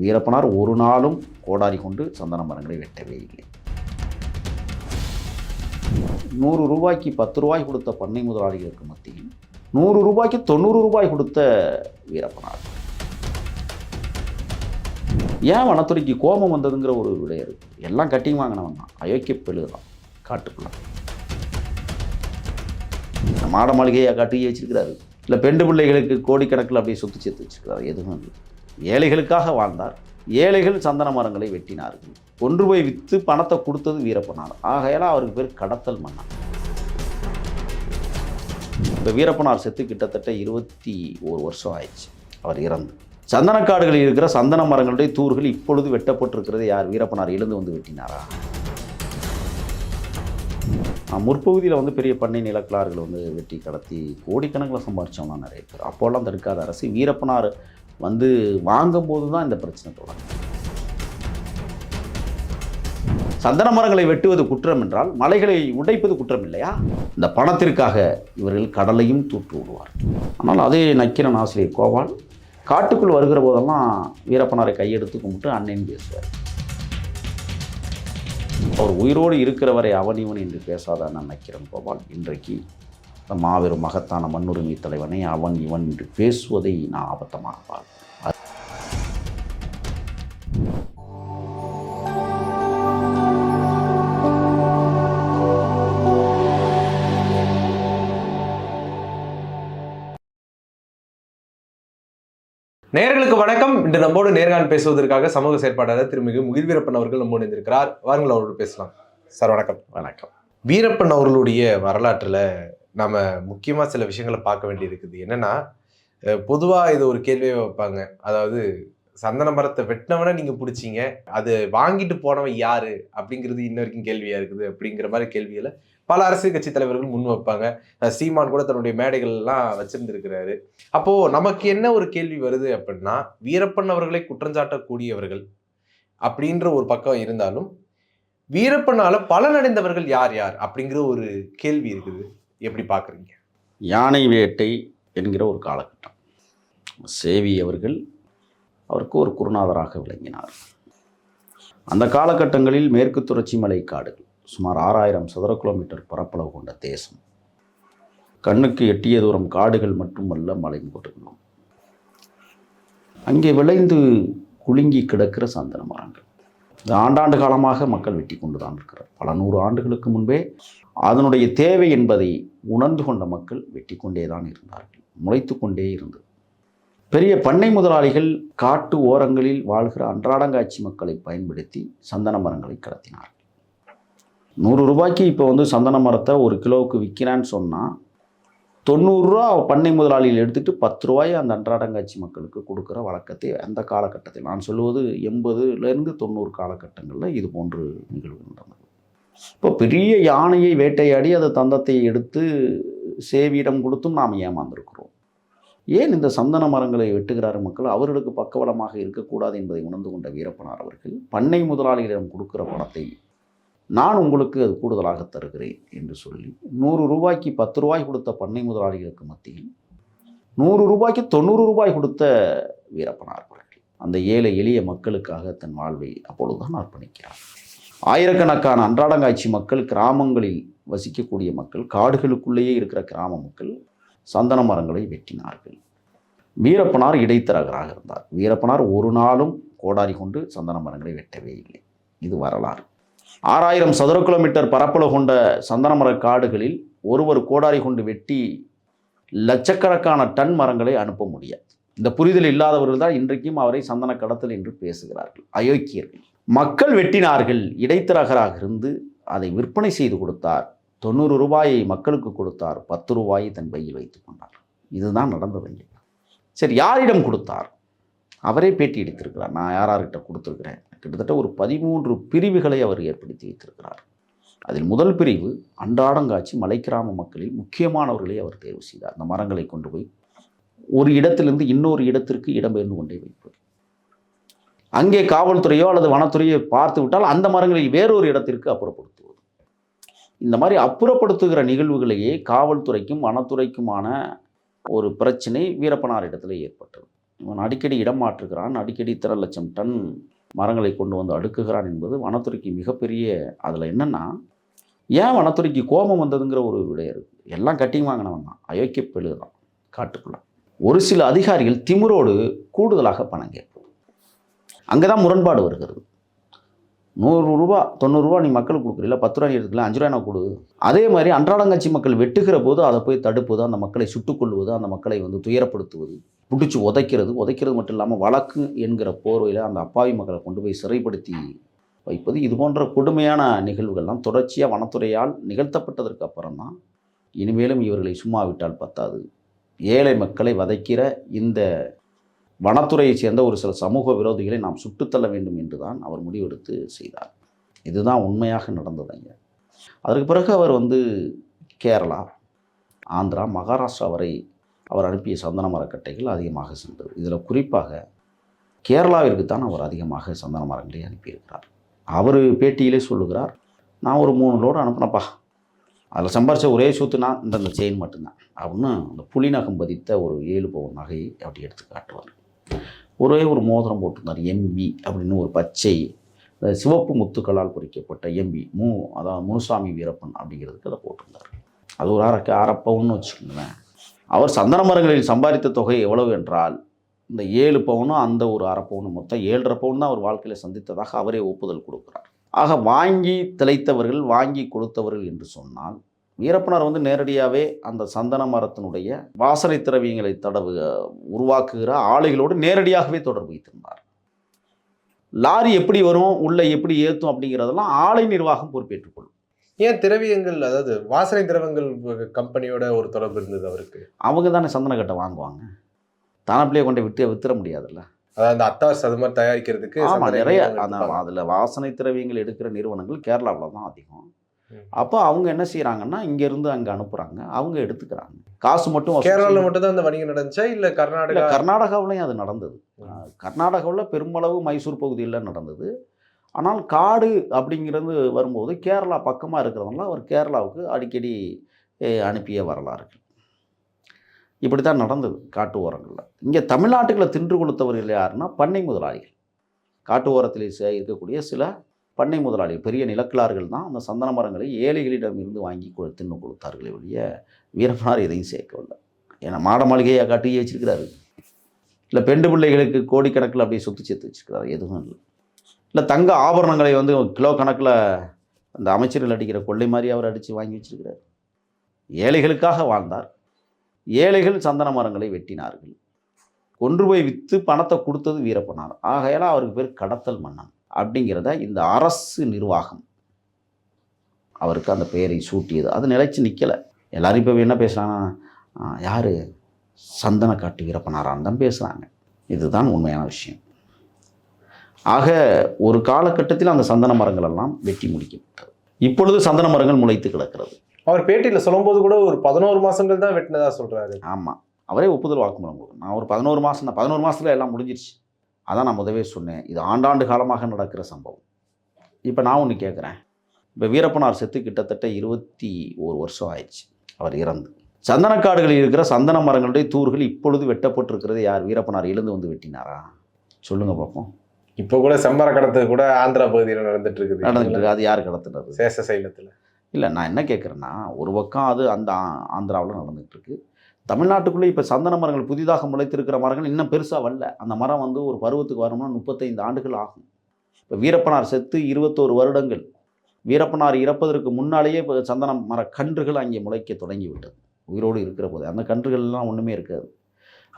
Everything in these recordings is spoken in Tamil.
வீரப்பனார் ஒரு நாளும் கோடாரி கொண்டு சந்தன மரங்களை வெட்டவே இல்லை. நூறு ரூபாய்க்கு பத்து ரூபாய் கொடுத்த பண்ணை முதலாளிகளுக்கு மத்தியில் நூறு ரூபாய்க்கு தொண்ணூறு ரூபாய் கொடுத்த வீரப்பனார். ஏன் வனத்துறைக்கு கோபம் வந்ததுங்கிற ஒரு விடைய இருக்கு எல்லாம் கட்டி வாங்கினவன் தான். அயோக்கிய பெழுதான் காட்டுக்குள்ள. மாட மாளிகையை காட்டி வச்சிருக்கிறாரு இல்லை பெண்டு பிள்ளைகளுக்கு கோடிக்கணக்கில் அப்படியே சொத்து சேர்த்து வச்சிருக்கிறாரு. எதுவும் இல்லை. ஏழைகளுக்காக வாழ்ந்தார். ஏழைகள் சந்தன மரங்களை வெட்டினார்கள். கொன்று போய் விற்று பணத்தை கொடுத்தது வீரப்பனார். ஆகையால் அவருக்கு பேர் கடத்தல் மன்னன். இந்த வீரப்பனார் செத்து கிட்டத்தட்ட இருபத்தி ஒரு வருஷம் ஆயிடுச்சு. அவர் இறந்து. சந்தனக்காடுகளில் இருக்கிற சந்தன மரங்களுடைய தூர்கள் இப்பொழுது வெட்டப்பட்டிருக்கிறது. யார்? வீரப்பனார் எழுந்து வந்து வெட்டினாரா? முற்பகுதியில் வந்து பெரிய பண்ணை நிலக்கலாறுகள் வந்து வெட்டி கடத்தி கோடிக்கணக்கில் சம்பாரிச்சவங்க நிறைய பேர். அப்போல்லாம் தடுக்காத அரசு வீரப்பனார் வந்து வாங்கும்போது தான் இந்த பிரச்சனை தொடங்கும். சந்தன மரங்களை வெட்டுவது குற்றம் என்றால் மலைகளை உடைப்பது குற்றம் இல்லையா? இந்த பணத்திற்காக இவர்கள் கடலையும் தூற்று விடுவார் ஆனால் அதே நக்கிரன் ஆசிரியர் கோபால் காட்டுக்குள் வருகிற போதெல்லாம் வீரப்பனாரை கையெடுத்து கும்பிட்டு அண்ணன் பேசுவார். அவர் உயிரோடு இருக்கிற வரை அவன் இவன் என்று பேசாத அண்ணன் நக்கிரன் கோபால் இன்றைக்கு மாபெரும் மகத்தான மண்ணுரிமை தலைவனை அவன் இவன் என்று பேசுவதை நான் ஆபத்தமாக பார்க்கிறேன் நேயர்களுக்கு வணக்கம். இன்று நம்மோடு நேர்காணல் பேசுவதற்காக சமூக செயற்பாட்டாளர் திருமிகு முகில் வீரப்பன் அவர்கள் நம்மோடு இருந்திருக்கிறார் வாருங்கள் அவரோடு பேசலாம். சார் வணக்கம். வணக்கம். வீரப்பன் அவர்களுடைய வரலாற்றில் நம்ம முக்கியமாக சில விஷயங்களை பார்க்க வேண்டியிருக்குது. என்னன்னா என்னென்னா பொதுவாக இது ஒரு கேள்வியே வைப்பாங்க. அதாவது சந்தன மரத்தை வெட்டினவனை நீங்கள் பிடிச்சீங்க. அது வாங்கிட்டு போனவன் யார்? அப்படிங்கிறது இன்ன வரைக்கும் கேள்வியாக இருக்குது. அப்படிங்கிற மாதிரி கேள்வியில் பல அரசியல் கட்சி தலைவர்கள் முன் வைப்பாங்க. சீமான் கூட தன்னுடைய மேடைகள்லாம் வச்சிருந்துருக்கிறாரு. அப்போது நமக்கு என்ன ஒரு கேள்வி வருது அப்படின்னா வீரப்பன் அவர்களை குற்றஞ்சாட்டக்கூடியவர்கள் அப்படின்ற ஒரு பக்கம் இருந்தாலும் வீரப்பனால் பலனடைந்தவர்கள் யார் யார் அப்படிங்கிற ஒரு கேள்வி இருக்குது. எப்படி பார்க்குறீங்க? யானை வேட்டை என்கிற ஒரு காலகட்டம். சேவி அவர்கள் அவருக்கு ஒரு குருநாதராக விளங்கினார். அந்த காலகட்டங்களில் மேற்கு தொடர்ச்சி மலை காடுகள் சுமார் ஆறாயிரம் சதுர கிலோமீட்டர் பரப்பளவு கொண்ட தேசம். கண்ணுக்கு எட்டிய தூரம் காடுகள் மட்டுமல்ல மலைமுகடுகளும் அங்கே விளைந்து குலுங்கி கிடக்கிற சந்தன மரங்கள். இது ஆண்டாண்டு காலமாக மக்கள் வெட்டி கொண்டு தான் இருக்கிறார் பல நூறு ஆண்டுகளுக்கு முன்பே அதனுடைய தேவை என்பதை உணர்ந்து கொண்ட மக்கள் வெட்டி கொண்டே தான் இருந்தார்கள் முளைத்து கொண்டே இருந்தது. பெரிய பண்ணை முதலாளிகள் காட்டு ஓரங்களில் வாழ்கிற அன்றாடங்காட்சி மக்களை பயன்படுத்தி சந்தன மரங்களை கடத்தினார்கள். நூறு ரூபாய்க்கு இப்போ வந்து சந்தன மரத்தை ஒரு கிலோவுக்கு விற்கிறான்னு சொன்னால் தொண்ணூறுரூவா பண்ணை முதலாளிகள் எடுத்துகிட்டு பத்து ரூபாயை அந்த அன்றாடங்காட்சி மக்களுக்கு கொடுக்குற வழக்கத்தை அந்த காலகட்டத்தில் நான் சொல்லுவது எண்பதுலேருந்து தொண்ணூறு காலகட்டங்களில் இது போன்று நிகழ்வு நடந்தது. இப்போ பெரிய யானையை வேட்டையாடி அதை தந்தத்தை எடுத்து சேவியிடம் கொடுத்தும் நாம் ஏமாந்திருக்கிறோம். ஏன் இந்த சந்தன மரங்களை வெட்டுகிறார் மக்கள்? அவர்களுக்கு பக்கவளமாக இருக்கக்கூடாது என்பதை உணர்ந்து கொண்ட வீரப்பனார் அவர்கள் பண்ணை முதலாளிகளிடம் கொடுக்கிற பணத்தை நான் உங்களுக்கு அது கூடுதலாக தருகிறேன் என்று சொல்லி நூறு ரூபாய்க்கு பத்து ரூபாய் கொடுத்த பண்ணை முதலாளிகளுக்கு மத்தியில் நூறு ரூபாய்க்கு தொண்ணூறு ரூபாய் கொடுத்த வீரப்பனார் அவர்கள் அந்த ஏழை எளிய மக்களுக்காக தன் வாழ்வை அப்பொழுதுதான் அர்ப்பணிக்கிறார். ஆயிரக்கணக்கான அன்றாடங்காட்சி மக்கள் கிராமங்களில் வசிக்கக்கூடிய மக்கள் காடுகளுக்குள்ளேயே இருக்கிற கிராம மக்கள் சந்தன மரங்களை வெட்டினார்கள். வீரப்பனார் இடைத்தரகராக இருந்தார். வீரப்பனார் ஒரு நாளும் கோடாரி கொண்டு சந்தன மரங்களை வெட்டவே இல்லை. இது வரலாறு. ஆறாயிரம் சதுர கிலோமீட்டர் பரப்பளவு கொண்ட சந்தன மர காடுகளில் ஒருவர் கோடாரி கொண்டு வெட்டி லட்சக்கணக்கான டன் மரங்களை அனுப்ப முடியாது. இந்த புரிதல் இல்லாதவர்கள் தான் இன்றைக்கும் அவரை சந்தன கடத்தல் என்று பேசுகிறார்கள். அயோக்கியர்கள். மக்கள் வெட்டினார்கள் இடைத்தரகராக இருந்து அதை விற்பனை செய்து கொடுத்தார். தொண்ணூறு ரூபாயை மக்களுக்கு கொடுத்தார். பத்து ரூபாயை தன் பையில் வைத்துக் கொண்டார். இதுதான் நடந்த இங்கே சரி யாரிடம் கொடுத்தார்? அவரே பேட்டி எடுத்திருக்கிறார். நான் யாரார்கிட்ட யார்கிட்ட கொடுத்துருக்கிறேன்? கிட்டத்தட்ட ஒரு பதிமூன்று பிரிவுகளை அவர் ஏற்படுத்தி வைத்திருக்கிறார். அதில் முதல் பிரிவு அன்றாடங்காட்சி மலை கிராம மக்களில் முக்கியமானவர்களை அவர் தேர்வு செய்தார். அந்த மரங்களை கொண்டு போய் ஒரு இடத்திலிருந்து இன்னொரு இடத்திற்கு இடம்பெயர்ந்து கொண்டே வைப்பது அங்கே காவல்துறையோ அல்லது வனத்துறையோ பார்த்து விட்டால் அந்த மரங்களை வேறொரு இடத்திற்கு அப்புறப்படுத்துவது. இந்த மாதிரி அப்புறப்படுத்துகிற நிகழ்வுகளையே காவல்துறைக்கும் வனத்துறைக்குமான ஒரு பிரச்சனை வீரப்பனார் இடத்துல ஏற்பட்டது. இவன் அடிக்கடி இடம் மாற்றுகிறான் அடிக்கடி இத்தனை லட்சம் டன் மரங்களை கொண்டு வந்து அடுக்குகிறான் என்பது வனத்துறைக்கு மிகப்பெரிய அதில் என்னென்னா ஏன் வனத்துறைக்கு கோபம் வந்ததுங்கிற ஒரு விடை இருக்குது எல்லாம் கட்டிங் வாங்கினவன் தான். அயோக்கிய பெழுதான் காட்டுக்குள்ள. ஒரு சில அதிகாரிகள் திமிரோடு கூடுதலாக பணம் கேட்போம் அங்கே தான் முரண்பாடு வருகிறது. நூறு ரூபா தொண்ணூறுரூவா நீ மக்களுக்கு கொடுக்குறீல பத்து ரூபா நீ எடுத்துக்கலாம் அஞ்சு ரூபா நான் கொடு அதே மாதிரி அன்றாடங்காட்சி மக்கள் வெட்டுகிற போது அதை போய் தடுப்பது அந்த மக்களை சுட்டுக்கொள்வது அந்த மக்களை வந்து துயரப்படுத்துவது பிடிச்சி உதைக்கிறது உதைக்கிறது மட்டும் இல்லாமல் வழக்கு என்கிற போர்வையில் அந்த அப்பாவி மக்களை கொண்டு போய் சிறைப்படுத்தி வைப்பது. இது போன்ற கொடுமையான நிகழ்வுகள்லாம் தொடர்ச்சியாக வனத்துறையால் நிகழ்த்தப்பட்டதற்கு அப்புறம் தான் இனிமேலும் இவர்களை சும்மா விட்டால் பத்தாது. ஏழை மக்களை வதைக்கிற இந்த வனத்துறையைச் சேர்ந்த ஒரு சில சமூக விரோதிகளை நாம் சுட்டுத்தள்ள வேண்டும் என்று தான் அவர் முடிவெடுத்து செய்தார். இதுதான் உண்மையாக நடந்ததுங்க அதற்கு பிறகு அவர் வந்து கேரளா ஆந்திரா மகாராஷ்டிரா வரை அவர் அனுப்பிய சந்தன மரக்கட்டைகள் அதிகமாக சென்றது. இதில் குறிப்பாக கேரளாவிற்கு தான் அவர் அதிகமாக சந்தன மரங்களை அனுப்பியிருக்கிறார். அவர் பேட்டியிலே சொல்லுகிறார் நான் ஒரு மூணு லோடு அனுப்பினப்பா அதில் சம்பாரிச்ச ஒரே சொத்துனா இந்த இந்த செயின் மட்டும்தான். அப்படின்னு அந்த புலிநகம் பதித்த ஒரு ஏழு பவுன் நகையை அப்படி எடுத்து காட்டுவார். ஒரே ஒரு மோதிரம் போட்டிருந்தார் எம்பி அப்படின்னு ஒரு பச்சை சிவப்பு முத்துக்களால் பொறிக்கப்பட்ட எம்பி மு அதாவது முனுசாமி வீரப்பன் அப்படிங்கிறதுக்கு அதை போட்டிருந்தார். அது ஒரு அரை அரை பவுன்னு வச்சுக்கோங்களேன். அவர் சந்தன மரங்களில் சம்பாதித்த தொகை எவ்வளவு என்றால் இந்த ஏழு பவுனும் அந்த ஒரு அரை பவுனும் மொத்தம் ஏழரை பவுன் தான் அவர் வாழ்க்கையில் சந்தித்ததாக அவரே ஒப்புதல் கொடுக்குறார். ஆக வாங்கி திளைத்தவர்கள் வாங்கி கொடுத்தவர்கள் என்று சொன்னால் வீரப்பனார் வந்து நேரடியாகவே அந்த சந்தன மரத்தினுடைய வாசனை திரவியங்களை தடவு உருவாக்குகிற ஆலைகளோடு நேரடியாகவே தொடர்பு வைத்திருந்தார். லாரி எப்படி வரும் உள்ள எப்படி ஏற்றும் அப்படிங்கிறதெல்லாம் ஆலை நிர்வாகம் பொறுப்பேற்றுக்கொள்ளும் ஏன் திரவியங்கள் அதாவது வாசனை திரவங்கள் கம்பெனியோட ஒரு தொடர்பு இருந்தது அவருக்கு? அவங்க தானே சந்தன கட்டை வாங்குவாங்க. தானப்பிள்ளையை கொண்டு விட்டு வித்துற முடியாதுல்ல. அதாவது அந்த அத்தாஸ் அது மாதிரி தயாரிக்கிறதுக்கு நிறைய. அதில் வாசனை திரவியங்கள் எடுக்கிற நிறுவனங்கள் கேரளாவில் தான் அதிகம். அப்போ அவங்க என்ன செய்கிறாங்கன்னா இங்கேருந்து அங்கே அனுப்புகிறாங்க அவங்க எடுத்துக்கிறாங்க. காசு மட்டும் செய்யணும். மட்டும் தான் அந்த வணிகம் நடந்துச்சா? இல்ல கர்நாடகா கர்நாடகாவிலையும் அது நடந்தது. கர்நாடகாவில் பெருமளவு மைசூர் பகுதியில் நடந்தது. ஆனால் காடு அப்படிங்கிறது வரும்போது கேரளா பக்கமாக இருக்கிறதுனால அவர் கேரளாவுக்கு அடிக்கடி அனுப்பிய வரலாறுகள். இப்படி தான் நடந்தது காட்டு ஓரங்களில். இங்கே தமிழ்நாட்டுக்குள்ள தின்று கொடுத்தவர்கள் யாருன்னா பண்ணை முதலாளிகள். காட்டு ஓரத்தில் இருக்கக்கூடிய சில பண்ணை முதலாளி பெரிய நிலக்கிழார்கள் தான் அந்த சந்தன மரங்களை ஏழைகளிடம் இருந்து வாங்கி கொ- தின்னு கொடுத்தார்களே ஒழிய வீரப்பனார் எதையும் சேர்க்கவில்லை ஏன்னா மாட மாளிகையை காட்டியே வச்சிருக்கிறாரு இல்லை பெண்டு பிள்ளைகளுக்கு கோடிக்கணக்கில் அப்படியே சொத்து சேர்த்து வச்சுருக்கிறாரு எதுவும் இல்லை. இல்லை தங்க ஆபரணங்களை வந்து கிலோ கணக்கில் அந்த அமைச்சர்கள் அடிக்கிற கொள்ளை மாதிரி அவர் அடித்து வாங்கி வச்சிருக்கிறார். ஏழைகளுக்காக வாழ்ந்தார். ஏழைகள் சந்தன மரங்களை வெட்டினார்கள். கொன்று போய் விற்று பணத்தை கொடுத்தது வீரப்பனார். ஆகையால் அவருக்கு பேர் கடத்தல் மன்னன். அப்படிங்கிறத இந்த அரசு நிர்வாகம் அவருக்கு அந்த பெயரை சூட்டியது. அது நிலைச்சு நிற்கலை எல்லாரும் இப்போ என்ன பேசுகிறாங்கன்னா யார்? சந்தன காட்டு வீரப்பனாரான்னு தான் பேசுகிறாங்க இதுதான் உண்மையான விஷயம். ஆக ஒரு காலகட்டத்தில் அந்த சந்தன மரங்கள் எல்லாம் வெட்டி முடிக்கப்பட்டது இப்பொழுது சந்தன மரங்கள் முளைத்து கிடக்கிறது. அவர் பேட்டியில சொல்லும்போது கூட ஒரு பதினோரு மாசங்கள் தான் வெட்டினதா சொல்றாரு. ஆமாம் அவரே ஒப்புதல் வாக்குமூலம் கொடுக்கும் நான் ஒரு பதினோரு மாதம் தான் பதினோரு மாதத்துல எல்லாம் முடிஞ்சிருச்சு. அதான் நான் முதவே சொன்னேன் இது ஆண்டாண்டு காலமாக நடக்கிற சம்பவம். இப்போ நான் ஒன்று கேட்குறேன் இப்போ வீரப்பனார் செத்து கிட்டத்தட்ட இருபத்தி ஒரு வருஷம் ஆயிடுச்சு அவர் இறந்து. சந்தனக்காடுகளில் இருக்கிற சந்தன மரங்களுடைய தூர்கள் இப்பொழுது வெட்டப்பட்டிருக்கிறது. யார்? வீரப்பனார் எழுந்து வந்து வெட்டினாரா? சொல்லுங்க பார்ப்போம் இப்போ கூட செம்மர கடத்து கூட ஆந்திரா பகுதியில நடந்துட்டு இருக்குது. நடந்துட்டு இருக்கு. அது யார் கடத்துனது? சேஷ சைலத்துல இல்லை நான் என்ன கேட்குறேன்னா ஒரு பக்கம் அது அந்த ஆந்திராவில் நடந்துகிட்டு இருக்கு. தமிழ்நாட்டுக்குள்ளே இப்போ சந்தன மரங்கள் புதிதாக முளைத்திருக்கிற மரங்கள் இன்னும் பெருசாக வரல. அந்த மரம் வந்து ஒரு பருவத்துக்கு வரணும்னா முப்பத்தைந்து ஆண்டுகள் ஆகும். இப்போ வீரப்பனார் செத்து இருபத்தோரு வருடங்கள். வீரப்பனார் இறப்பதற்கு முன்னாலேயே இப்போ சந்தன மர கன்றுகள் அங்கே முளைக்க தொடங்கி விட்டது உயிரோடு இருக்கிற போது. அந்த கன்றுகள்லாம் ஒன்றுமே இருக்காது.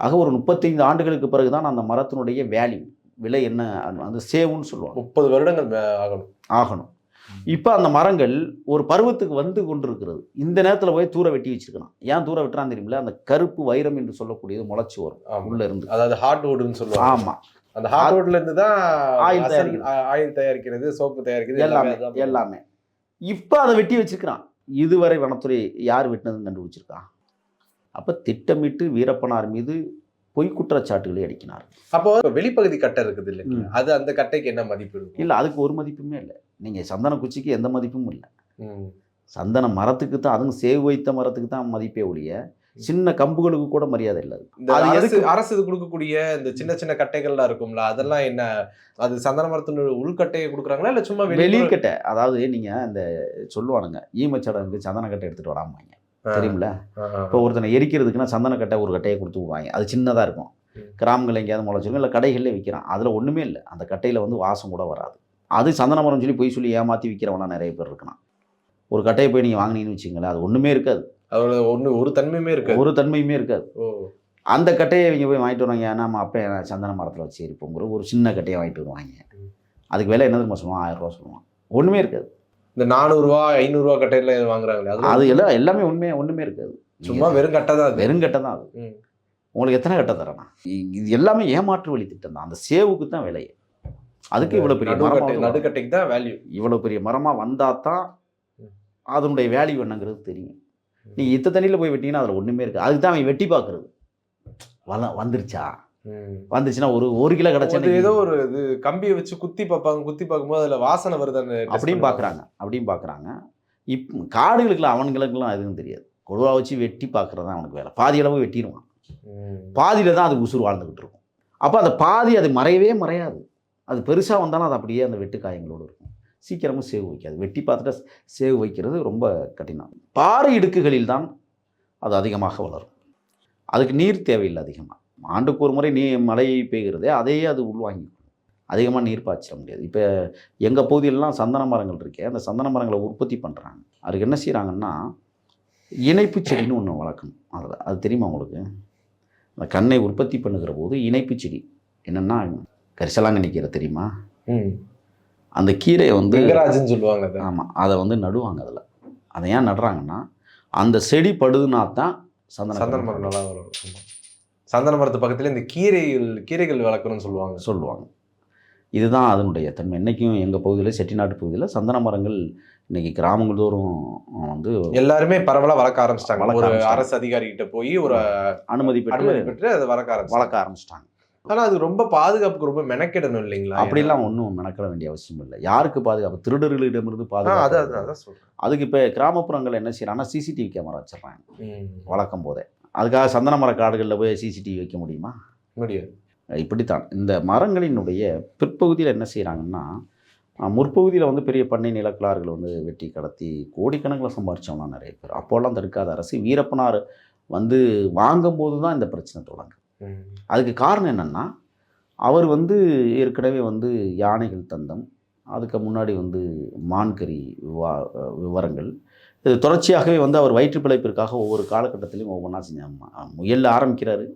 ஆக ஒரு முப்பத்தைந்து ஆண்டுகளுக்கு பிறகு தான் அந்த மரத்தினுடைய வேல்யூ விலை என்ன அந்த சேவுன்னு சொல்லுவாங்க. முப்பது வருடங்கள் ஆகணும். ஆகணும். இப்போ அந்த மரங்கள் ஒரு பருவத்துக்கு வந்து கொண்டிருக்கிறது. இந்த நேரத்தில் போய் தூர வெட்டி வச்சிருக்கலாம் ஏன் தூர வெட்டுறான்னு தெரியுமில்ல? அந்த கருப்பு வைரம் என்று சொல்லக்கூடியது முளைச்சி வரும். உள்ள இருந்து. அதாவது ஹார்ட் வுட்னு சொல்லுவாங்க. ஆமாம் அந்த ஹார்ட் வுட்ல இருந்து தான் ஆயில் தயாரிக்கிறது. ஆயில் தயாரிக்கிறது சோப்பு தயாரிக்கிறது எல்லாமே. எல்லாமே இப்போ அதை வெட்டி வச்சிருக்கிறான். இதுவரை வனத்துறை யார் வெட்டினதுன்னு கண்டுபிடிச்சிருக்கான் அப்போ திட்டமிட்டு வீரப்பனார் மீது பொய் குற்றச்சாட்டுகளை அடிக்கினார். அப்போ வெளிப்பகுதி கட்டை இருக்குது இல்லைங்க ம். அது அந்த கட்டைக்கு என்ன மதிப்பு இல்லை அதுக்கு ஒரு மதிப்புமே இல்லை. நீங்கள் சந்தன குச்சிக்கு எந்த மதிப்பும் இல்லை. சந்தன மரத்துக்கு தான் அதுவும் சேவு வைத்த மரத்துக்கு தான் மதிப்பே ஒழிய சின்ன கம்புகளுக்கு கூட மரியாதை இல்லை அது எதுக்கு- அரசு இது கொடுக்கக்கூடிய இந்த சின்ன சின்ன கட்டைகள்லாம் இருக்கும்ல அதெல்லாம் என்ன? அது சந்தன மரத்தினுடைய உள்கட்டையை கொடுக்குறாங்களா இல்ல சும்மா வெளிக்கட்டை அதாவது நீங்க இந்த சொல்லுவானுங்க ஈமச்சடங்குக்கு சந்தன கட்டை எடுத்துட்டு வராமாங்க ஆ. இப்போ ஒருத்தனை எரிக்கிறதுக்குன்னா சந்தன கட்டை ஒரு கட்டையை கொடுத்து விடுவாங்க. அது சின்னதாக இருக்கும். கிராமங்கள் எங்கேயாவது முளைச்சிருக்கும் இல்லை கடைகளில் விற்கிறான் அதில் ஒன்றுமே இல்லை. அந்த கட்டையில் வந்து வாசம் கூட வராது. அது சந்தன மரம் சொல்லி போய் சொல்லி ஏமாற்றி விற்கிறவனா நிறைய பேர் இருக்கான் ஒரு கட்டையை போய் நீங்கள் வாங்கினீங்கன்னு வச்சுங்களேன் அது ஒன்றுமே இருக்காது. அதோட ஒண்ணு ஒரு தன்மையுமே இருக்கு ஒரு தன்மையுமே இருக்காது. அந்த கட்டையை இவங்க போய் வாங்கிட்டு வருவாங்க. ஏன்னா நம்ம அப்போ சந்தன மரத்தில் வச்சு எரிப்போங்கிற ஒரு சின்ன கட்டையை வாங்கிட்டு வருவாங்க. அதுக்கு விலை என்ன தெரியுமா சொல்லுவான் ஆயிரம் ரூபா சொல்லுவான் ஒன்றுமே இருக்காது. இந்த நானூறு ரூபா ஐநூறு ரூபா கட்டையில வாங்குறாங்களே அது எல்லாம் எல்லாமே உண்மையே ஒன்றுமே இருக்காது. சும்மா வெறும் கட்டை தான் வெறும் கட்டை தான் அது. உங்களுக்கு எத்தனை கட்டை தரேன் இது எல்லாமே ஏமாற்று வழி திட்டம் தான். அந்த சேவுக்கு தான் விலை. அதுக்கு இவ்வளோ பெரிய மரமாக நடுக்கட்டைக்கு தான் வேல்யூ இவ்வளோ பெரிய மரமாக வந்தால் தான். அதனுடைய வேல்யூ என்னங்கிறது தெரியும். நீங்கள் இத்த தண்ணியில் போய் வெட்டிங்கன்னா அதில் ஒன்றுமே இருக்குது. அதுக்கு தான் அவன் வெட்டி பார்க்குறது. வள வந்துருச்சா? வந்துச்சுன்னா ஒரு ஒரு கிலோ கிடச்சா அது ஏதோ ஒரு இது கம்பியை வச்சு குத்தி பார்ப்பாங்க குத்தி பார்க்கும்போது அதுல வாசனை வருதான்னு test அப்படியும். பார்க்குறாங்க அப்படியும் பார்க்குறாங்க. இப் காடுகளுக்குலாம் அவனுங்களுக்கெல்லாம் எதுவும் தெரியாது. கொடுவா வச்சு வெட்டி பார்க்குறது தான் அவனுக்கு வேலை. பாதி அளவு வெட்டிடுவான். பாதியில் தான் அது உசுறு வாழ்ந்துக்கிட்டு இருக்கும். அப்போ அந்த பாதி அது மறையவே மறையாது. அது பெருசாக வந்தாலும் அது அப்படியே அந்த வெட்டு காயங்களோடு இருக்கும். சீக்கிரமும் சேவ் வைக்காது. வெட்டி பார்த்துட்டு சேவ் வைக்கிறது ரொம்ப கடினம். பாறை இடுக்குகளில் தான் அது அதிகமாக வளரும். அதுக்கு நீர் தேவையில்லை அதிகமாக ஆண்டுக்கு ஒரு முறை நீ மழை பெய்கிறதே அதையே அது உள்வாங்கிக்கும் அதிகமாக நீர் பாய்ச்சிட முடியாது. இப்போ எங்கள் பகுதியிலலாம் சந்தன மரங்கள் இருக்கே அந்த சந்தன மரங்களை உற்பத்தி பண்ணுறாங்க அதுக்கு என்ன செய்கிறாங்கன்னா இணைப்பு செடின்னு ஒன்று வளர்க்கணும். அதில் அது தெரியுமா உங்களுக்கு? அந்த கண்ணை உற்பத்தி பண்ணுகிற போது இணைப்பு செடி. என்னென்னா கரிசலாங்க நிற்கிற தெரியுமா? ம். அந்த கீரையை வந்து சொல்லுவாங்க அதை. ஆமாம் அதை வந்து நடுவாங்க அதில். அதை ஏன் நடுறாங்கன்னா அந்த செடி படுதுனா தான் சந்தன சந்தன மரம் நல்லா வரும். சந்தன மரத்து பக்கத்துல இந்த கீரைகள் கீரைகள் வளர்க்கணும்னு சொல்லுவாங்க. சொல்லுவாங்க. இதுதான் அதனுடைய தன்மை. இன்றைக்கும் எங்கள் பகுதியில் செட்டிநாட்டு பகுதியில் சந்தன மரங்கள் இன்னைக்கு கிராமங்கள் தோறும் வந்து எல்லாருமே பரவலா வளர்க்க ஆரம்பிச்சிட்டாங்க. ஒரு. அரசு அதிகாரி கிட்ட போய் ஒரு அனுமதி பெற்று அனுமதி பெற்று அதை வளர்க்க ஆரம்பிச்சாங்க வளர்க்க ஆரம்பிச்சிட்டாங்க. ஆனா அது ரொம்ப பாதுகாப்புக்கு ரொம்ப மெனக்கிடணும் இல்லைங்களா? அப்படிலாம் ஒன்றும் மெனக்கிட வேண்டிய அவசியம் இல்லை. யாருக்கு பாதுகாப்பு? திருடர்களிடமிருந்து பாதுகாப்பு அதுக்கு இப்போ கிராமப்புறங்கள் என்ன செய்யறாங்கன்னா சிசிடிவி கேமரா வச்சிடுறாங்க. ம். வளர்க்கும் போதே. அதுக்காக சந்தன மர காடுகளில் போய் சிசிடிவி வைக்க முடியுமா? முடியாது. இப்படித்தான். இந்த மரங்களினுடைய பிற்பகுதியில் என்ன செய்கிறாங்கன்னா முற்பகுதியில் வந்து பெரிய பண்ணை நிலக்கிழார்கள் வந்து வெட்டி கடத்தி கோடிக்கணக்கில் சம்பாரிச்சவங்களாம் நிறைய பேர். அப்போல்லாம் தடுக்காத அரசு வீரப்பனார் வந்து வாங்கும்போது தான் இந்த பிரச்சனை தொடங்கும். அதுக்கு காரணம் என்னென்னா அவர் வந்து ஏற்கனவே வந்து யானைகள் தந்தம். அதுக்கு முன்னாடி வந்து மான்கறி விவா விவரங்கள். இது தொடர்ச்சியாகவே வந்து அவர் வயிற்று பிழைப்பிற்காக ஒவ்வொரு காலகட்டத்திலையும் ஒவ்வொன்றா செஞ்சாங்க முயலில் ஆரம்பிக்கிறாரு.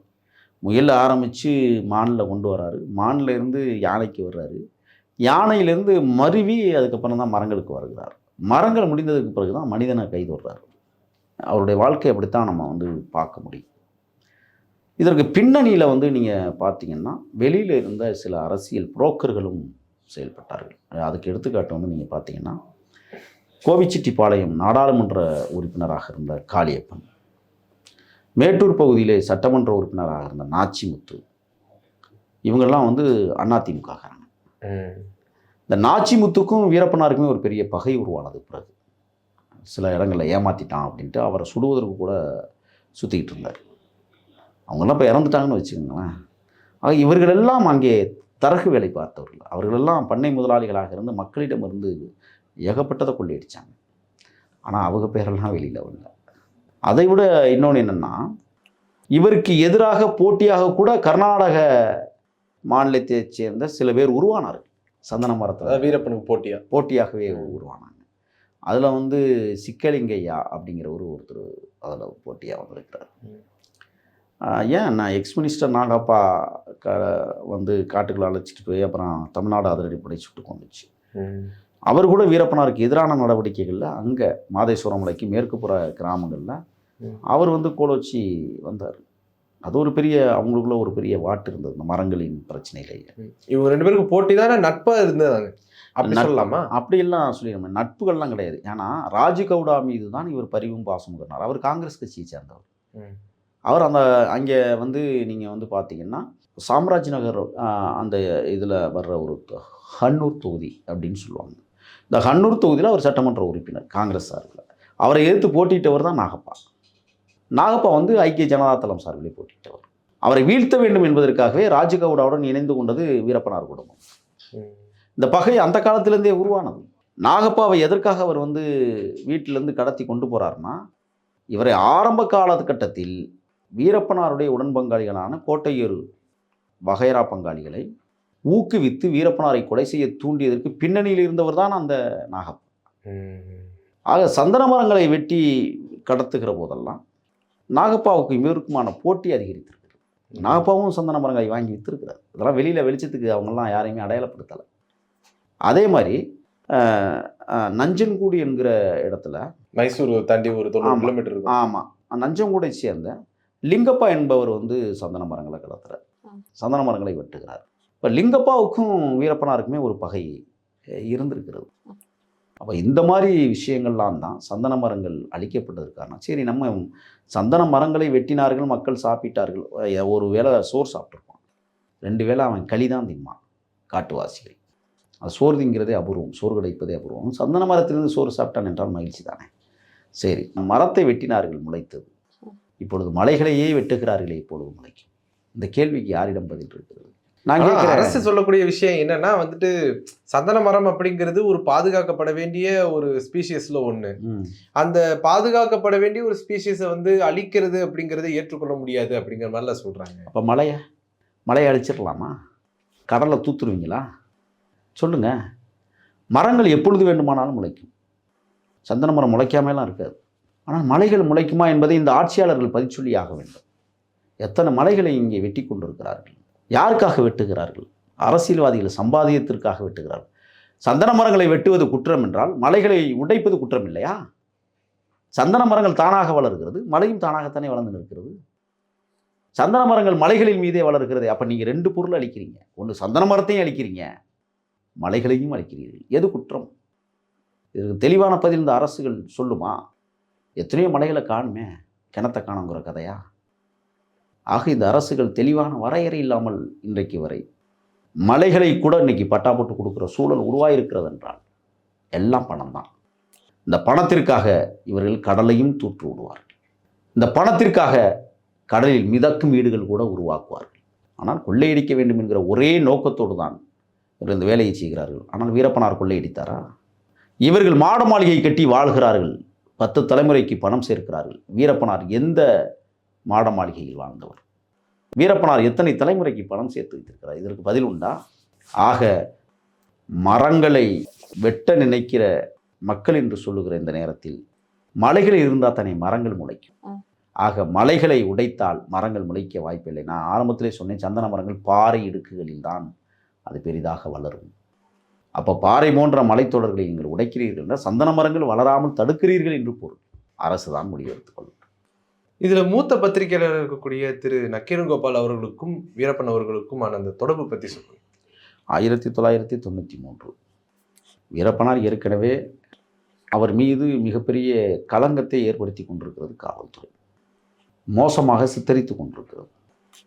முயலில் ஆரம்பித்து மானில் கொண்டு வராரு. மானில் இருந்து யானைக்கு வர்றாரு. யானையிலேருந்து மருவி அதுக்கப்புறம் தான் மரங்களுக்கு வருகிறார். மரங்கள் முடிந்ததுக்கு பிறகு தான் மனிதனை கைது வர்றாரு. அவருடைய வாழ்க்கை அப்படித்தான் நம்ம வந்து பார்க்க முடியும். இதற்கு பின்னணியில் வந்து நீங்கள் பார்த்தீங்கன்னா வெளியில் இருந்த சில அரசியல் புரோக்கர்களும் செயல்பட்டார்கள். அதுக்கு எடுத்துக்காட்டு வந்து நீங்கள் பார்த்தீங்கன்னா கோவிச்செட்டிப்பாளையம் நாடாளுமன்ற உறுப்பினராக இருந்த காளியப்பன் மேட்டூர் பகுதியிலே சட்டமன்ற உறுப்பினராக இருந்த நாச்சிமுத்து இவங்கெல்லாம் வந்து அதிமுககாரங்க. இந்த நாச்சிமுத்துக்கும் வீரப்பனாருக்குமே ஒரு பெரிய பகை உருவானது பிறகு. சில இடங்களில் ஏமாற்றிட்டான் அப்படின்ட்டு அவரை சுடுவதற்கு கூட சுற்றிக்கிட்டு இருந்தார். அவங்கெல்லாம் இப்போ இறந்துட்டாங்கன்னு வச்சுக்கோங்களேன். ஆக இவர்களெல்லாம் அங்கே தரகு வேலை பார்த்தவர்கள். அவர்களெல்லாம் பண்ணை முதலாளிகளாக இருந்து மக்களிடமிருந்து ஏகப்பட்டதை கொள்ளையடிச்சாங்க. ஆனால் அவங்க பேரெல்லாம் வெளியில் வரல. அதை விட இன்னொன்று என்னென்னா இவருக்கு எதிராக போட்டியாக கூட கர்நாடக மாநிலத்தைச் சேர்ந்த சில பேர் உருவானார்கள். சந்தன மரத்தில். வீரப்பனுக்கு போட்டியா? போட்டியாகவே உருவானாங்க. அதில் வந்து சிக்கலிங்கையா அப்படிங்கிற ஒரு ஒருத்தர் அதில் போட்டியாக வந்திருக்கிறார். ஏன் நான் எக்ஸ் மினிஸ்டர் நாகப்பா க வந்து காட்டுக்குள்ள அழைச்சிட்டு போய் அப்புறம் தமிழ்நாடு அதிரடிப்படை சுட்டு கொண்டுச்சு. அவர் கூட வீரப்பனாருக்கு எதிரான நடவடிக்கைகளில் அங்கே மாதேஸ்வரம் மலைக்கு மேற்குப்புற கிராமங்களில். அவர் வந்து கோலோச்சி வந்தார். அது ஒரு பெரிய அவங்களுக்குள்ள ஒரு பெரிய வாட்டு இருந்தது இந்த மரங்களின் பிரச்சனையிலேயே இவங்க ரெண்டு பேருக்கு போட்டி தானே நட்பா இருந்ததாங்க அப்படி. சொல்லலாமா? அப்படியெல்லாம் சொல்லிடுறோம் நட்புகள்லாம் கிடையாது. ஏன்னா ராஜகவுடா மீது தான் இவர் பரிவும் பாசம் கொண்டார் அவர் காங்கிரஸ் கட்சியை சேர்ந்தவர். அவர் அந்த அங்கே வந்து நீங்கள் வந்து பார்த்தீங்கன்னா சாம்ராஜ் நகர் அந்த இதில் வர்ற ஒரு ஹன்னூர் தொகுதி அப்படின்னு சொல்லுவாங்க. இந்த ஹன்னூர் தொகுதியில் அவர் சட்டமன்ற உறுப்பினர் காங்கிரஸ் சார்பில். அவரை எதிர்த்து போட்டியிட்டவர் தான் நாகப்பா. நாகப்பா வந்து ஐக்கிய ஜனதா தளம் சார்பிலே போட்டியிட்டவர். அவரை வீழ்த்த வேண்டும் என்பதற்காகவே ராஜகவுடாவுடன் இணைந்து கொண்டது வீரப்பனார் குடும்பம். இந்த பகை அந்த காலத்திலேருந்தே உருவானது. நாகப்பாவை எதற்காக அவர் வந்து வீட்டிலேருந்து கடத்தி கொண்டு போகிறாருன்னா இவரை ஆரம்ப காலகட்டத்தில் வீரப்பனாருடைய உடன் பங்காளிகளான கோட்டையூர் வகைரா பங்காளிகளை ஊக்குவித்து வீரப்பனாரை கொலை செய்ய தூண்டியதற்கு பின்னணியில் இருந்தவர் தான் அந்த நாகப்பா. ஆக சந்தன மரங்களை வெட்டி கடத்துகிற போதெல்லாம் நாகப்பாவுக்கு இவருக்குமான போட்டி அதிகரித்திருக்கு நாகப்பாவும் சந்தன மரங்களை வாங்கி விற்றுருக்கிறார் இதெல்லாம் வெளியில் வெளிச்சத்துக்கு அவங்கெல்லாம் யாரையுமே அடையாளப்படுத்தலை. அதே மாதிரி நஞ்சன்கூடு என்கிற இடத்துல மைசூர் தாண்டி ஒரு தொண்ணூறு. கிலோமீட்டர் ஆமாம் நஞ்சங்கூடை சேர்ந்த லிங்கப்பா என்பவர் வந்து சந்தன மரங்களை கடத்துறார் சந்தன மரங்களை வெட்டுகிறார். இப்போ லிங்கப்பாவுக்கும் வீரப்பனாருக்குமே ஒரு பகை இருந்திருக்கிறது. அப்போ இந்த மாதிரி விஷயங்கள்லாம் தான் சந்தன மரங்கள் அழிக்கப்பட்டதற்கு காரணம் சரி நம்ம சந்தன மரங்களை வெட்டினார்கள் மக்கள் சாப்பிட்டார்கள். ஒரு வேளை சோறு சாப்பிட்ருப்பான் ரெண்டு வேளை அவன் களி தான் திம்பான் காட்டுவாசிகள். அது சோறு திங்கிறதே அபூர்வம் சோறு கிடைப்பதே அபூர்வம். சந்தன மரத்திலிருந்து சோறு சாப்பிட்டான் என்றால் மகிழ்ச்சி தானே. சரி மரத்தை வெட்டினார்கள் முளைத்தது. இப்பொழுது மலைகளையே வெட்டுகிறார்களே இப்பொழுது முளைக்கும் இந்த கேள்விக்கு யாரிடம் பதில் இருக்கிறது? கேட்கிறேன். அரசு சொல்லக்கூடிய விஷயம் என்னன்னா வந்துட்டு சந்தன மரம் அப்படிங்கிறது ஒரு பாதுகாக்கப்பட வேண்டிய ஒரு ஸ்பீஷியஸ்ல ஒண்ணு. ம், அந்த பாதுகாக்கப்பட வேண்டிய ஒரு ஸ்பீஷியஸை வந்து அழிக்கிறது அப்படிங்கறத ஏற்றுக்கொள்ள முடியாது அப்படிங்கிற மாதிரிலாம் சொல்றாங்க. அப்போ மலையை மலையை அழிச்சிடலாமா? கடலை தூத்துருவீங்களா? சொல்லுங்க. மரங்கள் எப்பொழுது வேண்டுமானாலும் முளைக்கும். சந்தன மரம் முளைக்காமலாம் இருக்காது. ஆனால் மலைகள் முளைக்குமா என்பதை இந்த ஆட்சியாளர்கள் பதிச்சொல்லி ஆக வேண்டும். எத்தனை மலைகளை இங்கே வெட்டி கொண்டிருக்கிறார்கள்? யாருக்காக வெட்டுகிறார்கள்? அரசியல்வாதிகள் சம்பாதியத்திற்காக வெட்டுகிறார்கள். சந்தன மரங்களை வெட்டுவது குற்றம் என்றால் மலைகளை உடைப்பது குற்றம் இல்லையா? சந்தன மரங்கள் தானாக வளர்கிறது மலையும் தானாகத்தானே வளர்ந்து நிற்கிறது. சந்தன மரங்கள் மலைகளின் மீதே வளர்கிறது அப்போ நீங்கள் ரெண்டு பொருள் அழிக்கிறீங்க. ஒன்று சந்தன மரத்தையும் அழிக்கிறீங்க மலைகளையும் அழிக்கிறீர்கள். எது குற்றம்? இதுக்கு தெளிவான பதில் இந்த அரசுகள் சொல்லுமா? எத்தனையோ மலைகளை காணுமே கிணத்தை காணுங்கிற கதையா? ஆக இந்த அரசுகள் தெளிவான வரையறை இல்லாமல் இன்றைக்கு வரை மலைகளை கூட இன்னைக்கு பட்டா போட்டு கொடுக்குற சூழல் உருவாயிருக்கிறது என்றால் எல்லாம் பணம் தான் இந்த பணத்திற்காக இவர்கள் கடலையும் தூற்று விடுவார்கள். இந்த பணத்திற்காக கடலில் மிதக்கும் வீடுகள் கூட உருவாக்குவார்கள். ஆனால் கொள்ளையடிக்க வேண்டும் என்கிற ஒரே நோக்கத்தோடு தான் இவர் இந்த வேலையை செய்கிறார்கள். ஆனால் வீரப்பனார் கொள்ளையடித்தாரா? இவர்கள் மாட மாளிகை கட்டி வாழ்கிறார்கள். பத்து தலைமுறைக்கு பணம் சேர்க்கிறார்கள். வீரப்பனார் எந்த மாட மாளிகையில் வாழ்ந்தவர்? வீரப்பனார் எத்தனை தலைமுறைக்கு பணம் சேர்த்து வைத்திருக்கிறார்? இதற்கு பதில் உண்டா? ஆக மரங்களை வெட்ட நினைக்கிற மக்கள் என்று சொல்லுகிற இந்த நேரத்தில் மலைகள் இருந்தால் தானே மரங்கள் முளைக்கும். ஆக மலைகளை உடைத்தால் மரங்கள் முளைக்க வாய்ப்பில்லை. நான் ஆரம்பத்திலே சொன்னேன் சந்தன மரங்கள் பாறை இடுக்குகளில் தான் அது பெரிதாக வளரும். அப்போ பாறை போன்ற மலைத்தொடர்களை நீங்கள் உடைக்கிறீர்கள் என்றால் சந்தன மரங்கள் வளராமல் தடுக்கிறீர்கள் என்று பொருள். அரசு தான் முடிவெடுத்துக் கொள்ளும். இதுல மூத்த பத்திரிகையாளர் இருக்கக்கூடிய திரு நக்கீரங்கோபால் அவர்களுக்கும் வீரப்பன் அவர்களுக்குமான அந்த தொடர்பு பத்தி சொல்லுங்க. ஆயிரத்தி தொள்ளாயிரத்தி தொண்ணூற்றி மூன்று. வீரப்பனார் ஏற்கனவே அவர் மீது மிகப்பெரிய களங்கத்தை ஏற்படுத்தி கொண்டிருக்கிறது காவல்துறை. மோசமாக சித்தரித்து கொண்டிருக்கிறது.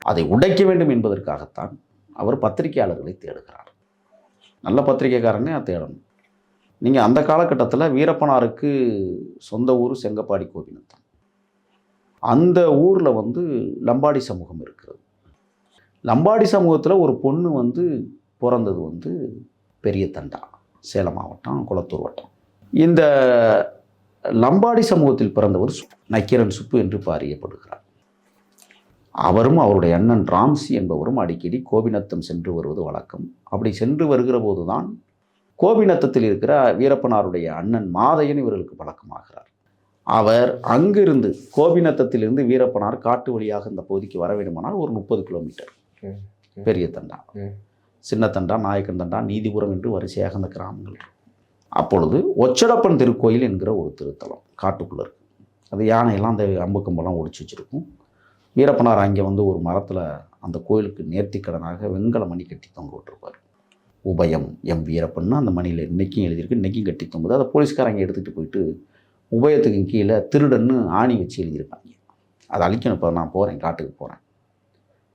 அதை உடைக்க வேண்டும் என்பதற்காகத்தான் அவர் பத்திரிகையாளர்களை தேடுகிறார். நல்ல பத்திரிகைக்காரனே தேடணும் நீங்கள் அந்த காலகட்டத்தில் வீரப்பனாருக்கு சொந்த ஊர் செங்கப்பாடி கோபிநத்தம் அந்த ஊரில் வந்து லம்பாடி சமூகம் இருக்கிறது. லம்பாடி சமூகத்தில் ஒரு பொண்ணு வந்து பிறந்தது வந்து பெரிய தண்டா சேலம் மாவட்டம் குளத்தூர் வட்டம். இந்த லம்பாடி சமூகத்தில் பிறந்தவர் சு- நக்கீரன் சுப்பு என்று பாரியப்படுகிறார். அவரும் அவருடைய அண்ணன் ராம்சி என்பவரும் அடிக்கடி கோபிநத்தம் சென்று வருவது வழக்கம் அப்படி சென்று வருகிற போதுதான் கோபிநத்தத்தில் இருக்கிற வீரப்பனாருடைய அண்ணன் மாதையன் இவர்களுக்கு பழக்கமாகிறார் அவர் அங்கிருந்து கோபிநத்தத்திலிருந்து வீரப்பனார் காட்டு வழியாக இந்த பகுதிக்கு வர வேண்டுமானால் ஒரு முப்பது கிலோமீட்டர். பெரிய தண்டா. சின்ன தண்டா நாயக்கன் தண்டா நீதிபுரம் என்று வரிசையாக அந்த கிராமங்கள். அப்பொழுது ஒச்சடப்பன் திருக்கோயில் என்கிற ஒரு திருத்தலம் காட்டுக்குள்ளே இருக்கு அது யானையெல்லாம் அந்த அம்பு கம்பெல்லாம் ஒடிச்சு வச்சிருக்கும் வீரப்பனார் அங்கே வந்து ஒரு மரத்தில் அந்த கோயிலுக்கு நேர்த்திக்கடனாக வெண்கல மணி கட்டி தொங்க விட்டுருப்பார். உபயம் எம் வீரப்பன்னா அந்த மணியில் இன்னைக்கும் எழுதியிருக்கு இன்னைக்கும் கட்டி தொங்குது. அதை போலீஸ்காரங்க எடுத்துகிட்டு போயிட்டு உபயத்துக்கு கீழே திருடன்னு ஆணி வச்சு எழுதியிருப்பாங்க அதை அழிக்கணும். இப்போ நான் போகிறேன் காட்டுக்கு போகிறேன்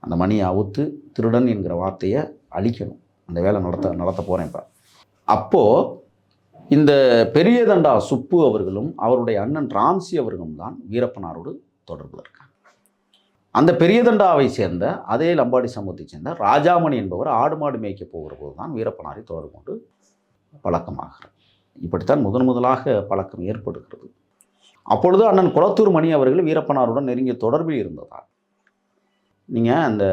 அந்த மணியை அவுத்து திருடன் என்கிற வார்த்தையை அழிக்கணும். அந்த வேலை நடத்த நடத்த போகிறேன் இப்போ. அப்போது இந்த பெரியதண்டா சுப்பு அவர்களும் அவருடைய அண்ணன் ராம்சி அவர்களும் தான் வீரப்பனாரோடு தொடர்பில் இருக்காங்க. அந்த பெரியதண்டாவை சேர்ந்த அதே லம்பாடி சமூகத்தைச் சேர்ந்த ராஜாமணி என்பவர் ஆடு மாடு மேய்க்க போகிற போது தான் வீரப்பனாரை தொடர்பு கொண்டு பழக்கமாகிறார். இப்படித்தான் முதன் முதலாக பழக்கம் ஏற்படுகிறது. அப்பொழுது அண்ணன் குளத்தூர் மணி அவர்கள் வீரப்பனாருடன் நெருங்கிய தொடர்பில் இருந்ததால் நீங்கள் அந்த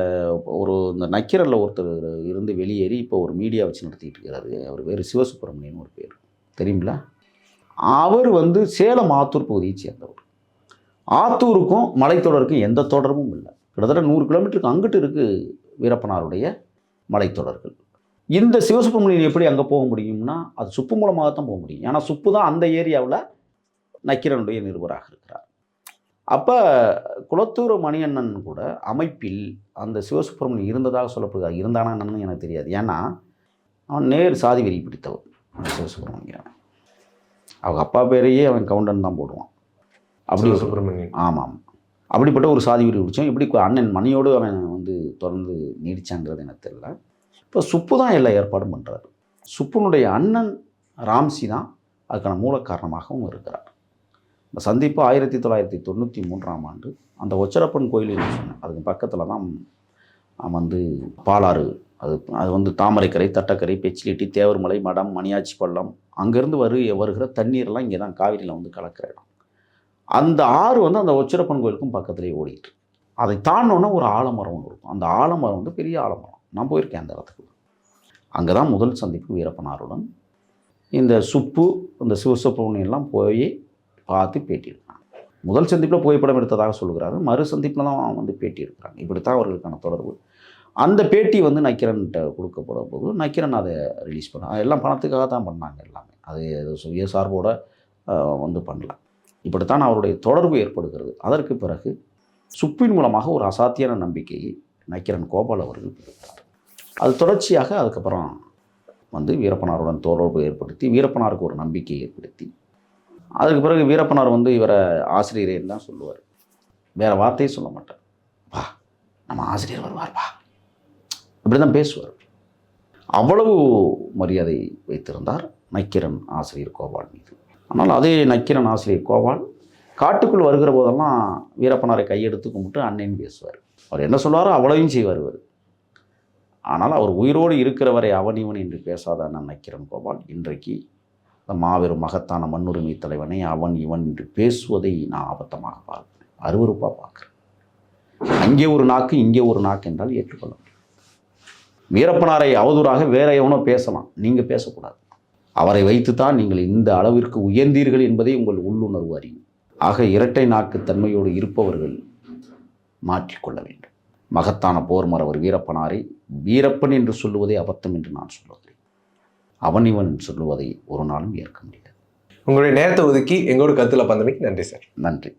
ஒரு இந்த நக்கீரலில் ஒருத்தர் இருந்து வெளியேறி இப்போ ஒரு மீடியா வச்சு நடத்திட்டு இருக்கிறாரு. அவர் பேர் சிவசுப்பிரமணியன் ஒரு பேர். தெரியுங்களா அவர் வந்து சேலம் ஆத்தூர் பகுதியை சேர்ந்தவர். ஆத்தூருக்கும் மலைத்தொடருக்கும் எந்த தொடர்பும் இல்லை. கிட்டத்தட்ட நூறு கிலோமீட்டருக்கு அங்கிட்டு இருக்குது வீரப்பனாருடைய மலைத்தொடர்கள். இந்த சிவசுப்பிரமணியன் எப்படி அங்கே போக முடியும்னா அது சுப்பு மூலமாக தான் போக முடியும். ஏன்னா சுப்பு தான் அந்த ஏரியாவில் நக்கிரனுடைய நிருபராக இருக்கிறார். அப்போ குளத்தூர் மணியண்ணன் கூட அமைப்பில் அந்த சிவசுப்பிரமணியன் இருந்ததாக சொல்லப்படுகிறார். இருந்தானா என்னன்னு எனக்கு தெரியாது. ஏன்னா அவன் நேர் சாதி வெறி பிடித்தவர் சிவசுப்பிரமணியன் அவங்க அப்பா பேரையே அவன் கவுண்டன் தான் போடுவான். அப்படி சுப்பிரமணியன். ஆமாம். அப்படிப்பட்ட ஒரு சாதி வெறி பிடிச்சோம் எப்படி அண்ணன் மணியோடு அவன் வந்து தொடர்ந்து நீடிச்சாங்கிறது எனக்கு தெரியல. இப்போ சுப்பு தான் எல்லா ஏற்பாடும் பண்ணுறாரு சுப்புனுடைய அண்ணன் ராம்சி தான் அதுக்கான மூல காரணமாகவும் இருக்கிறார். இந்த சந்திப்பு ஆயிரத்தி தொள்ளாயிரத்தி தொண்ணூற்றி மூன்றாம் ஆண்டு. அந்த ஒச்சரப்பன் கோயில் என்று சொன்னேன். அதுக்கு பக்கத்தில் தான் வந்து பாலாறு. அது அது வந்து தாமரைக்கரை தட்டக்கரை பெச்சிலிட்டி தேவர்மலை மடம் மணியாச்சி பள்ளம். அங்கேருந்து வரு வருகிற தண்ணீர்லாம் இங்கே தான் காவிரியில் வந்து கலக்கிற இடம். அந்த ஆறு வந்து அந்த ஒச்சிரப்பன் கோயிலுக்கும் பக்கத்துலேயே ஓடிட்டு அதை தாண்டினோன்னா ஒரு ஆலமரம் ஒன்று இருக்கும். அந்த ஆலமரம் வந்து பெரிய ஆலமரம். நான் போயிருக்கேன் அந்த இடத்துக்கு. அங்கே தான் முதல் சந்திப்பு வீரப்பனாருடன் இந்த சுப்பு இந்த சிவசுப்ரமணியம் எல்லாம் போய் பார்த்து பேட்டி எடுக்கிறாங்க முதல் சந்திப்பில் புகைப்படம் எடுத்ததாக சொல்கிறாரு மறு சந்திப்பில் தான் வந்து பேட்டி எடுக்கிறாங்க இப்படித்தான் அவர்களுக்கான தொடர்பு. அந்த பேட்டி வந்து நக்கிரன்கிட்ட கொடுக்கப்பட போது நக்கிரன் அதை ரிலீஸ் பண்ண எல்லாம் பணத்துக்காக தான் பண்ணாங்க எல்லாமே. அது அது சுயசார்போட வந்து பண்ணல. இப்படித்தான் அவருடைய தொடர்பு ஏற்படுகிறது. அதற்கு பிறகு சுப்பின் மூலமாக ஒரு அசாத்தியான நம்பிக்கையை நக்கிரன் கோபால் அவர்கள் பெறுகிறார். அது தொடர்ச்சியாக அதுக்கப்புறம் வந்து வீரப்பனாருடன் தொடர்பு ஏற்படுத்தி வீரப்பனாருக்கு ஒரு நம்பிக்கையை ஏற்படுத்தி அதுக்கு பிறகு வீரப்பனார் வந்து இவரை ஆசிரியரேன்னு தான் சொல்லுவார். வேறு வார்த்தையே சொல்ல மாட்டார். வா நம்ம ஆசிரியர் வருவார் வா. இப்படி தான் பேசுவார். அவ்வளவு மரியாதை வைத்திருந்தார் நக்கிரன் ஆசிரியர் கோபால் மீது. ஆனால் அதே நக்கிரன் ஆசிரியர் கோபால் காட்டுக்குள் வருகிற போதெல்லாம் வீரப்பனாரை கையெடுத்து கும்பிட்டு அண்ணன் பேசுவார். அவர் என்ன சொல்வாரோ அவ்வளவையும் செய்வார் இவர். ஆனால் அவர் உயிரோடு இருக்கிறவரை அவன் இவன் என்று பேசாத அண்ணன் நக்கிரன் கோபால் இன்றைக்கு இந்த மாபெரும் மகத்தான மண்ணுரிமை தலைவனை அவன் இவன் என்று பேசுவதை நான் ஆபத்தமாக பார்க்கிறேன். அருவருப்பாக பார்க்குறேன். அங்கே ஒரு நாக்கு இங்கே ஒரு நாக்கு என்றால் ஏற்றுக்கொள்ள முடியும் வீரப்பனாரை அவதூறாக வேற எவனோ பேசலாம். நீங்கள் பேசக்கூடாது. அவரை வைத்துத்தான் நீங்கள் இந்த அளவிற்கு உயர்ந்தீர்கள் என்பதை உங்கள் உள்ளுணர்வு அறியும். ஆக இரட்டை நாக்கு தன்மையோடு இருப்பவர்கள் மாற்றிக்கொள்ள வேண்டும். மகத்தான போர் மறவர் வீரப்பனாரை வீரப்பன் என்று சொல்லுவதே அபத்தம் என்று நான் சொல்லுகிறேன் அவன் இவன் சொல்லுவதை ஒரு நாளும் ஏற்க முடியாது. உங்களுடைய நேரத்தை ஒதுக்கி எங்களோட கருத்துல பந்தமைக்கு நன்றி சார். நன்றி.